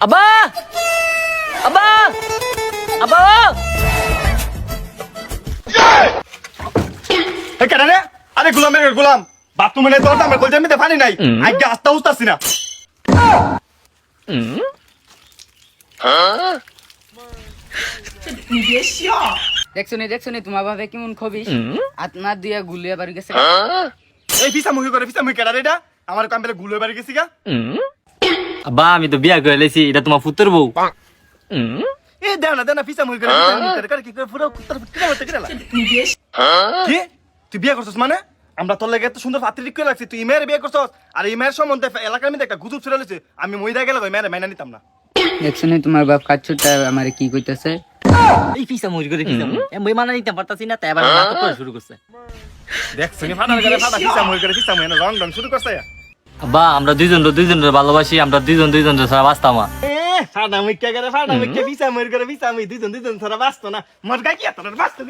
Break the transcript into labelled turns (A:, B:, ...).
A: আব্বা! আব্বা! আব্বা!
B: এ কেন রে? আরে গুলাম রে গুলাম। বাথরুমে নেই তোর আমার কলজার মধ্যে পানি নাই। আগে আস্তা উস্তাছি না
C: দেখছ নি দেখছ নি তোমার ভাবে কেমন খবিস? আত্মা দিয়া গুলিয়া বাড়ি গেছে
B: এই ফিসা মুখি করে ফিসা মুখি কেডা রে এটা? আমার কাম পেলে গুলো বাড়ি গেছি গা।
A: আব্বা আমি তো বিয়া করে লেছি এটা তোমার পুত্র বউ।
B: এ দেও না দেও না ফিসা মুখি করে ফিসা মুখি করে করে কি করে পুরো কুত্তার কিনা মতে কিনা কি? তুই বিয়ে করছস মানে? আমরা তোর লাগে এত সুন্দর পাত্রী করে লাগছি তুই মেয়ের বিয়ে করছস আর এই মেয়ের সম্বন্ধে এলাকার মধ্যে একটা গুজব ছেড়ে লেছে আমি মহিলা গেলে ওই মেয়ের মাইনা নিতাম না।
C: দেখছ তোমার বাপ কাচ্চুটা আমারে কি কইতাছে?
A: এই ফিসা মুড়ি করে মুড়ি। মই মানা নিতে পারতাছি না তাই আবার নাটক করা শুরু করছে।
B: দেখ শুনি ফাটা ফিসা মুখি করে ফিসা মুখি রং রং শুরু করছে।
A: আব্বা আমরা দুইজন দুইজন ভালোবাসি আমরা দুইজন দুইজন ছাড়া বাঁচতাম না।
B: ফাটা মুখি করে ফাটা মুখি ফিসা মুখি করে ফিসা মুখি দুজন দুজন ছাড়া বাঁচতো না। মর গাই কি এত বাঁচতো